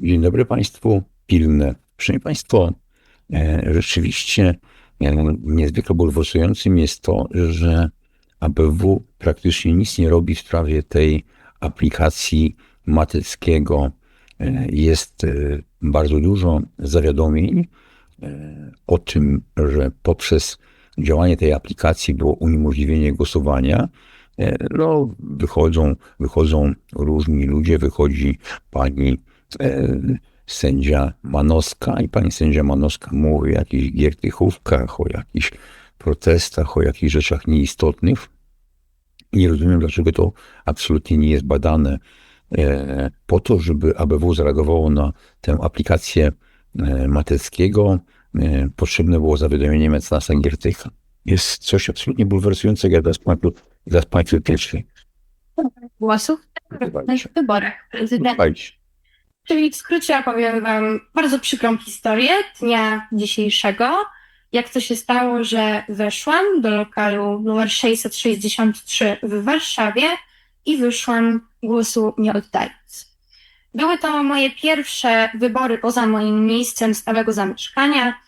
Dzień dobry Państwu. Pilne. Szanowni Państwo, e, rzeczywiście e, niezwykle bulwersującym jest to, że ABW praktycznie nic nie robi w sprawie tej aplikacji Matyckiego. E, Jest bardzo dużo zawiadomień o tym, że poprzez działanie tej aplikacji było uniemożliwienie głosowania. No, wychodzą, wychodzą różni ludzie, wychodzi pani sędzia Manowska i pani sędzia Manowska mówi o jakichś giertychówkach, o jakichś protestach, o jakichś rzeczach nieistotnych. Nie rozumiem, dlaczego to absolutnie nie jest badane e, po to, żeby ABW zareagowało na tę aplikację e, Mateckiego. E, potrzebne było zawiadomienie mecenasa Giertycha. Jest coś absolutnie bulwersującego. Ja teraz Państwu, teraz Państwu pierwszy. głosów w wyborach prezydenta. Czyli w skrócie opowiem Wam bardzo przykrą historię dnia dzisiejszego. Jak to się stało, że weszłam do lokalu numer 663 w Warszawie i wyszłam głosu nie oddając. Były to moje pierwsze wybory poza moim miejscem stałego zamieszkania.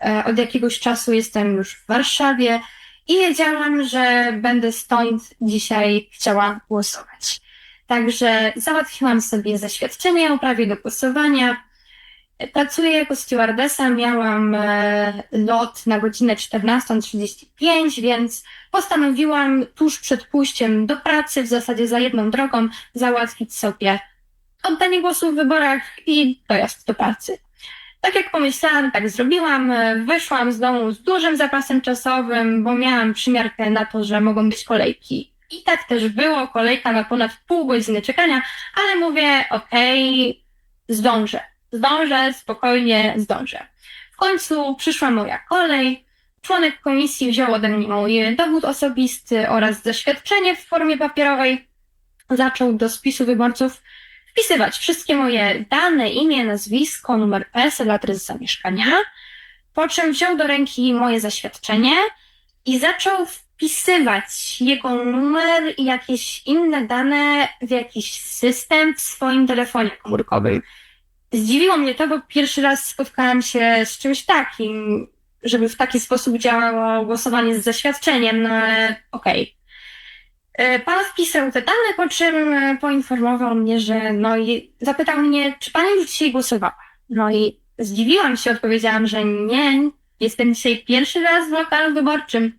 E, Od jakiegoś czasu jestem już w Warszawie i wiedziałam, że będę stąd dzisiaj chciała głosować. Także załatwiłam sobie zaświadczenie o prawie do głosowania. Pracuję jako stewardesa, miałam e, lot na godzinę 14.35, więc postanowiłam tuż przed pójściem do pracy, w zasadzie za jedną drogą, załatwić sobie oddanie głosu w wyborach i dojazd do pracy. Tak jak pomyślałam, tak zrobiłam. Wyszłam z domu z dużym zapasem czasowym, bo miałam przymiarkę na to, że mogą być kolejki. I tak też było, kolejka na ponad pół godziny czekania, ale mówię, okej, zdążę. Zdążę, spokojnie zdążę. W końcu przyszła moja kolej. Członek komisji wziął ode mnie mój dowód osobisty oraz zaświadczenie w formie papierowej. Zaczął do spisu wyborców wpisywać wszystkie moje dane, imię, nazwisko, numer PESEL, adres zamieszkania. Po czym wziął do ręki moje zaświadczenie i zaczął wpisywać jego numer i jakieś inne dane w jakiś system w swoim telefonie komórkowym. Zdziwiło mnie to, bo pierwszy raz spotkałam się z czymś takim, żeby w taki sposób działało głosowanie z zaświadczeniem, no ale okej. E, Pan wpisał te dane, po czym e, poinformował mnie, że no i zapytał mnie, czy pani już dzisiaj głosowała. No i zdziwiłam się, odpowiedziałam, że nie, jestem dzisiaj pierwszy raz w lokalu wyborczym.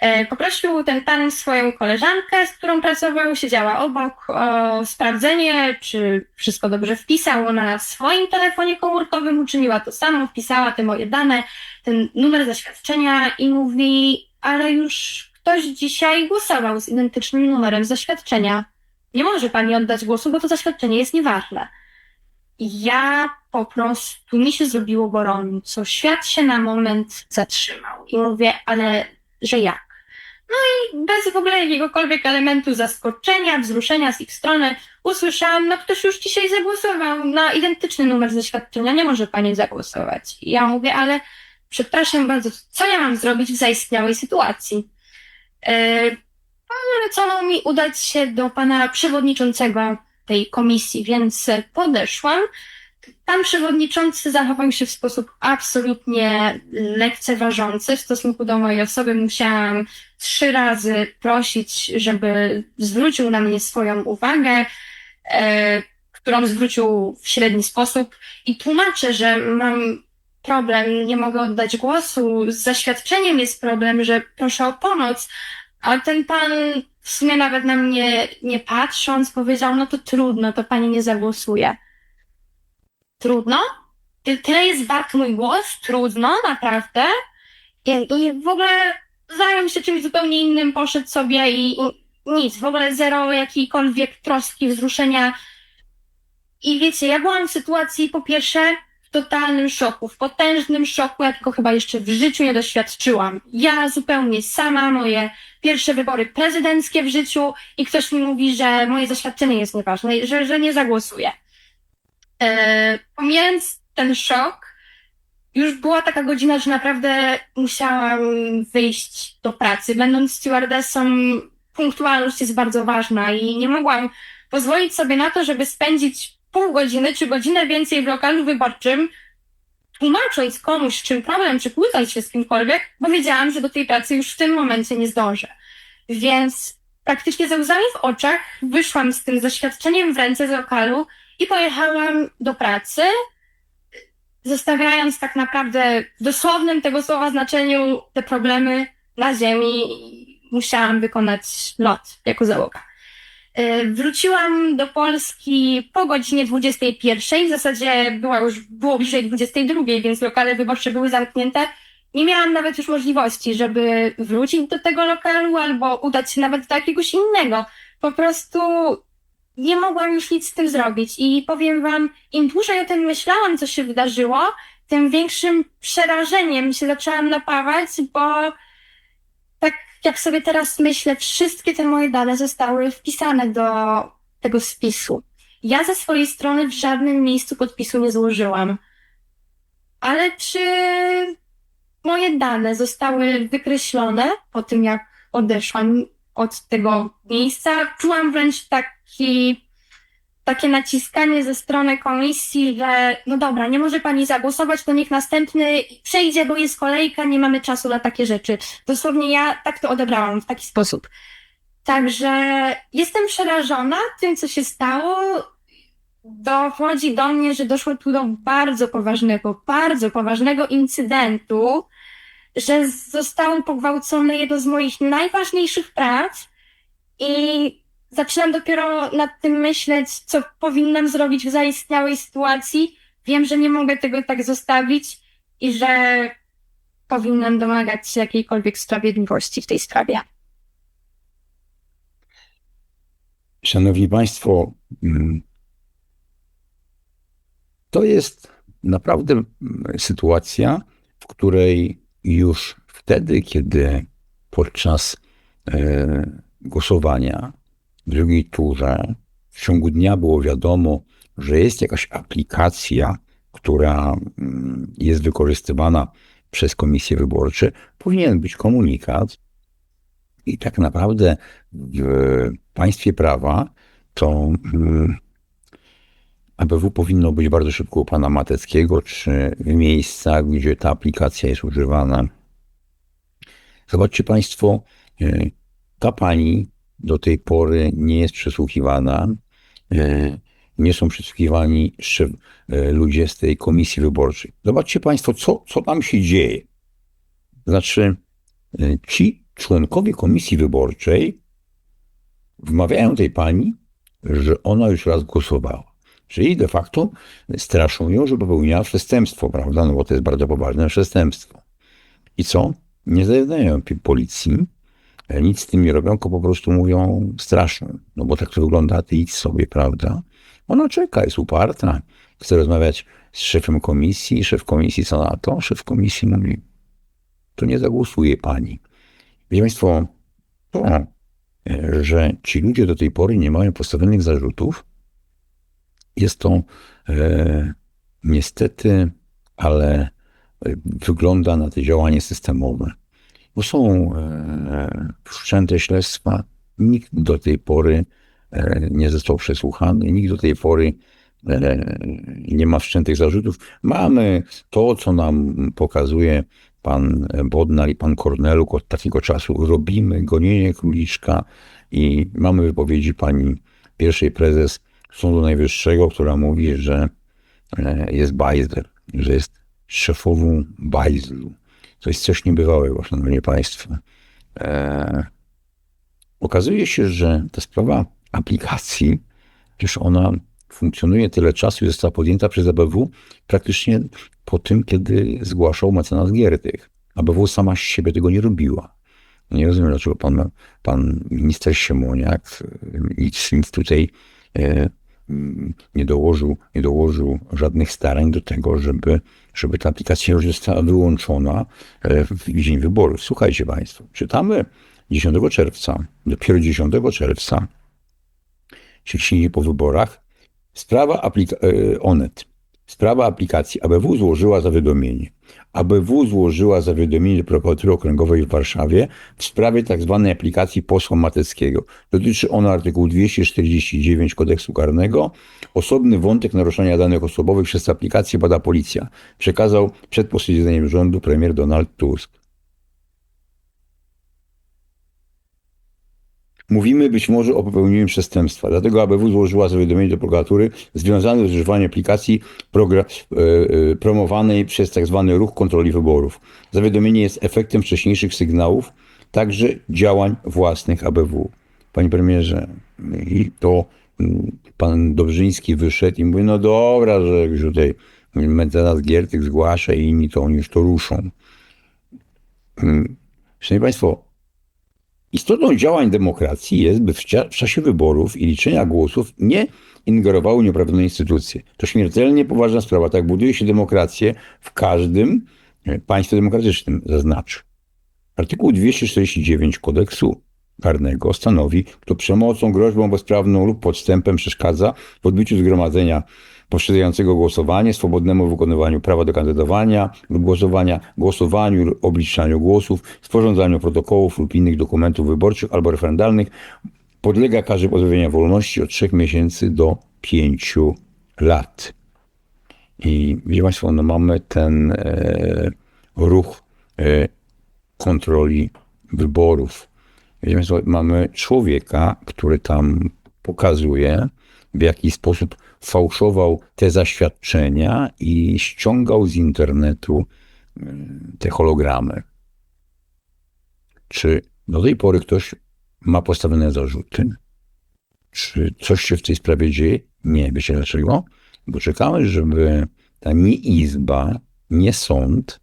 E, Poprosił ten pan swoją koleżankę, z którą pracował, siedziała obok, o sprawdzenie, czy wszystko dobrze wpisał. Ona na swoim telefonie komórkowym uczyniła to samo, wpisała te moje dane, ten numer zaświadczenia i mówi, ale już ktoś dzisiaj głosował z identycznym numerem zaświadczenia. Nie może pani oddać głosu, bo to zaświadczenie jest nieważne. Ja po prostu mi się zrobiło gorąco. Świat się na moment zatrzymał. I mówię, ale że jak? No i bez w ogóle jakiegokolwiek elementu zaskoczenia, wzruszenia z ich strony usłyszałam, no ktoś już dzisiaj zagłosował na identyczny numer zaświadczenia, nie może pani zagłosować. I ja mówię, ale przepraszam bardzo, co ja mam zrobić w zaistniałej sytuacji? Yy, Polecono mi udać się do pana przewodniczącego tej komisji, więc podeszłam. Pan przewodniczący zachował się w sposób absolutnie lekceważący w stosunku do mojej osoby. Musiałam trzy razy prosić, żeby zwrócił na mnie swoją uwagę, e, którą zwrócił w średni sposób i tłumaczę, że mam problem, nie mogę oddać głosu, z zaświadczeniem jest problem, że proszę o pomoc, a ten pan w sumie nawet na mnie nie patrząc powiedział, no to trudno, to pani nie zagłosuje. Trudno? Ty- Tyle jest wart mój głos? Trudno, naprawdę? I, i w ogóle zajął się czymś zupełnie innym, poszedł sobie i, i nic, w ogóle zero jakiejkolwiek troski, wzruszenia. I wiecie, ja byłam w sytuacji po pierwsze w totalnym szoku, w potężnym szoku, ja tylko chyba jeszcze w życiu nie doświadczyłam. Ja zupełnie sama, moje pierwsze wybory prezydenckie w życiu i ktoś mi mówi, że moje zaświadczenie jest nieważne, że, że nie zagłosuję. E, pomijając ten szok, już była taka godzina, że naprawdę musiałam wyjść do pracy. Będąc stewardessą, punktualność jest bardzo ważna i nie mogłam pozwolić sobie na to, żeby spędzić pół godziny czy godzinę więcej w lokalu wyborczym, tłumacząc komuś, czym problem, czy kłócąc się z kimkolwiek, bo wiedziałam, że do tej pracy już w tym momencie nie zdążę. Więc praktycznie ze łzami w oczach wyszłam z tym zaświadczeniem w ręce z lokalu i pojechałam do pracy, zostawiając tak naprawdę w dosłownym tego słowa znaczeniu te problemy na ziemi. Musiałam wykonać lot jako załoga. E, Wróciłam do Polski po godzinie 21. W zasadzie była już, było bliżej 22, więc lokale wyborcze były zamknięte. Nie miałam nawet już możliwości, żeby wrócić do tego lokalu albo udać się nawet do jakiegoś innego. Po prostu nie mogłam już nic z tym zrobić. I powiem wam, im dłużej o tym myślałam, co się wydarzyło, tym większym przerażeniem się zaczęłam napawać, bo tak jak sobie teraz myślę, wszystkie te moje dane zostały wpisane do tego spisu. Ja ze swojej strony w żadnym miejscu podpisu nie złożyłam. Ale czy moje dane zostały wykreślone po tym, jak odeszłam od tego miejsca? Czułam wręcz taki, takie naciskanie ze strony komisji, że no dobra, nie może pani zagłosować, to niech następny przejdzie, bo jest kolejka, nie mamy czasu na takie rzeczy. Dosłownie ja tak to odebrałam w taki sposób. Także jestem przerażona tym, co się stało. Dochodzi do mnie, że doszło tu do bardzo poważnego, bardzo poważnego incydentu, że zostało pogwałcone jedno z moich najważniejszych praw i zaczynam dopiero nad tym myśleć, co powinnam zrobić w zaistniałej sytuacji. Wiem, że nie mogę tego tak zostawić i że powinnam domagać się jakiejkolwiek sprawiedliwości w tej sprawie. Szanowni Państwo, mm, to jest naprawdę mm, sytuacja, w której już wtedy, kiedy podczas e, głosowania drugiej turze w ciągu dnia było wiadomo, że jest jakaś aplikacja, która mm, jest wykorzystywana przez komisje wyborcze, powinien być komunikat. I tak naprawdę w państwie prawa to mm, ABW powinno być bardzo szybko u pana Mateckiego, czy w miejscach, gdzie ta aplikacja jest używana. Zobaczcie Państwo, e, ta pani do tej pory nie jest przesłuchiwana. e, Nie są przesłuchiwani e, ludzie z tej komisji wyborczej. Zobaczcie Państwo, co, co tam się dzieje. Znaczy, e, ci członkowie komisji wyborczej wmawiają tej pani, że ona już raz głosowała. Czyli de facto straszą ją, że popełniała przestępstwo, prawda? No bo to jest bardzo poważne przestępstwo. I co? Nie zajedają pi- policji, nic z tym nie robią, tylko po prostu mówią straszną. No bo tak to wygląda, ty idź sobie, prawda? Ona czeka, jest uparta, chce rozmawiać z szefem komisji, szef komisji co na to? Szef komisji mówi, to nie zagłosuje pani. Wiecie Państwo, to, e, że ci ludzie do tej pory nie mają postawionych zarzutów, jest to e, niestety, ale e, wygląda na te działanie systemowe. Bo są e, wszczęte śledztwa, nikt do tej pory e, nie został przesłuchany, nikt do tej pory e, nie ma wszczętych zarzutów. Mamy to, co nam pokazuje pan Bodnar i pan Korneluk od takiego czasu. Robimy gonienie króliczka i mamy wypowiedzi pani pierwszej prezes Sądu Najwyższego, która mówi, że jest bajzer, że jest szefową bajzlu. To jest coś niebywałego, szanowni państwo. E, okazuje się, że ta sprawa aplikacji, przecież ona funkcjonuje tyle czasu i została podjęta przez ABW praktycznie po tym, kiedy zgłaszał mecenas Giertych. ABW sama z siebie tego nie robiła. Nie rozumiem, dlaczego pan, pan minister Siemoniak e, nic, nic tutaj e, nie dołożył, nie dołożył żadnych starań do tego, żeby, żeby ta aplikacja już została wyłączona e, w dzień wyborów. Słuchajcie Państwo, czytamy 10 czerwca, dopiero 10 czerwca, czyli po wyborach, sprawa aplika- e, Onet. Sprawa aplikacji ABW złożyła zawiadomienie. ABW złożyła zawiadomienie do prokuratury okręgowej w Warszawie w sprawie tzw. aplikacji posła Mateckiego. Dotyczy ono artykułu 249 kodeksu karnego. Osobny wątek naruszania danych osobowych przez aplikację bada policja. Przekazał przed posiedzeniem rządu premier Donald Tusk. Mówimy być może o popełnieniu przestępstwa, dlatego ABW złożyła zawiadomienie do prokuratury związane z używaniem aplikacji e, e, promowanej przez tzw. ruch kontroli wyborów. Zawiadomienie jest efektem wcześniejszych sygnałów, także działań własnych ABW. Panie premierze, i to mm, pan Dobrzyński wyszedł i mówi, no dobra, że już tutaj mecenas Giertyk zgłasza i inni to oni już to ruszą. Mm, Szanowni Państwo, Istotą działań demokracji jest, by w, czasie wyborów i liczenia głosów nie ingerowały nieuprawnione instytucje. To śmiertelnie poważna sprawa. Tak buduje się demokrację w każdym e, państwie demokratycznym, zaznaczy. Artykuł 249 kodeksu karnego stanowi, kto przemocą, groźbą bezprawną lub podstępem przeszkadza w odbyciu zgromadzenia poprzedzającego głosowanie, swobodnemu wykonywaniu prawa do kandydowania lub głosowania, głosowaniu lub obliczaniu głosów, sporządzaniu protokołów lub innych dokumentów wyborczych albo referendalnych, podlega karze pozbawienia wolności od 3 miesięcy do 5 lat. I wiecie Państwo, no mamy ten e, ruch e, kontroli wyborów. Wiecie Państwo, mamy człowieka, który tam pokazuje, w jaki sposób fałszował te zaświadczenia i ściągał z internetu mm, te hologramy. Czy do tej pory ktoś ma postawione zarzuty? Czy coś się w tej sprawie dzieje? Nie. Wiecie dlaczego? Bo czekamy, żeby ta nie izba, nie sąd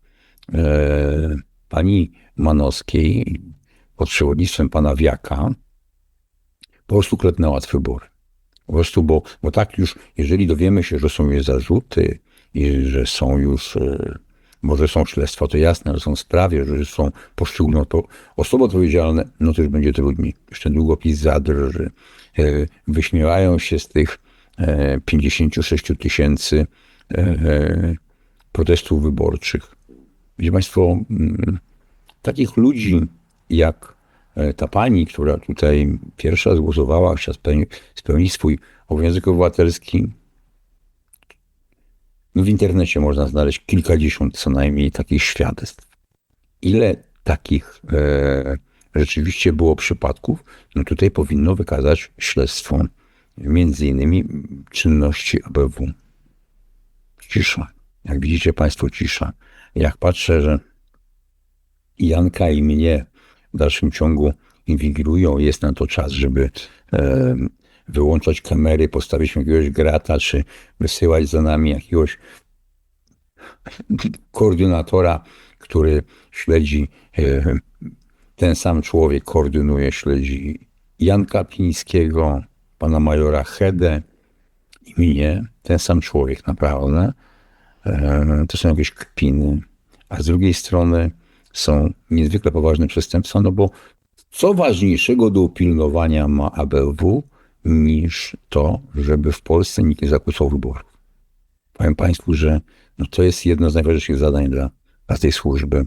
e, pani Manowskiej pod przewodnictwem pana Wiaka po prostu klepnęła wybory. Po prostu, bo, bo tak już, jeżeli dowiemy się, że są już zarzuty i że są już, e, może są śledztwa, to jasne, że są w sprawie, że są poszczególne to osoby odpowiedzialne, no to już będzie trudniej. Jeszcze długopis zadrży. E, wyśmiewają się z tych e, 56 tysięcy e, e, protestów wyborczych. Wiecie Państwo, takich ludzi jak e, ta pani, która tutaj pierwsza zgłosowała, chciała spełni- spełnić swój obowiązek obywatelski. No w internecie można znaleźć kilkadziesiąt co najmniej takich świadectw. Ile takich e, rzeczywiście było przypadków? No tutaj powinno wykazać śledztwo między innymi czynności ABW. Cisza. Jak widzicie Państwo, cisza. Jak patrzę, że Janka i mnie w dalszym ciągu inwigilują, jest na to czas, żeby e, wyłączać kamery, postawić jakiegoś grata, czy wysyłać za nami jakiegoś koordynatora, który śledzi, e, ten sam człowiek koordynuje, śledzi Janka Pińskiego, pana majora Hedę i mnie, ten sam człowiek naprawdę. E, To są jakieś kpiny. A z drugiej strony są niezwykle poważne przestępstwa, no bo co ważniejszego do upilnowania ma ABW niż to, żeby w Polsce nikt nie zakłócał wyborów. Powiem Państwu, że no to jest jedno z najważniejszych zadań dla, dla tej służby.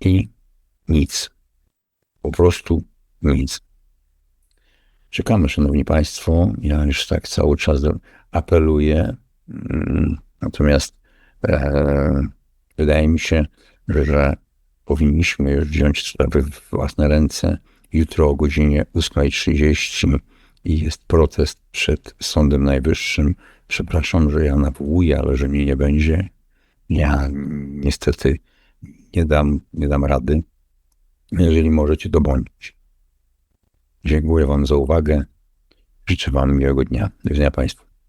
I nic. Po prostu nic. Czekamy, Szanowni Państwo. Ja już tak cały czas apeluję. Mm, Natomiast e, wydaje mi się, że, powinniśmy już wziąć sprawy w własne ręce. Jutro o godzinie 8.30 i jest protest przed Sądem Najwyższym. Przepraszam, że ja nawołuję, ale że mnie nie będzie. Ja niestety nie dam, nie dam rady. Jeżeli możecie, to bądźcie. Dziękuję Wam za uwagę. Życzę Wam miłego dnia. Do widzenia Państwu.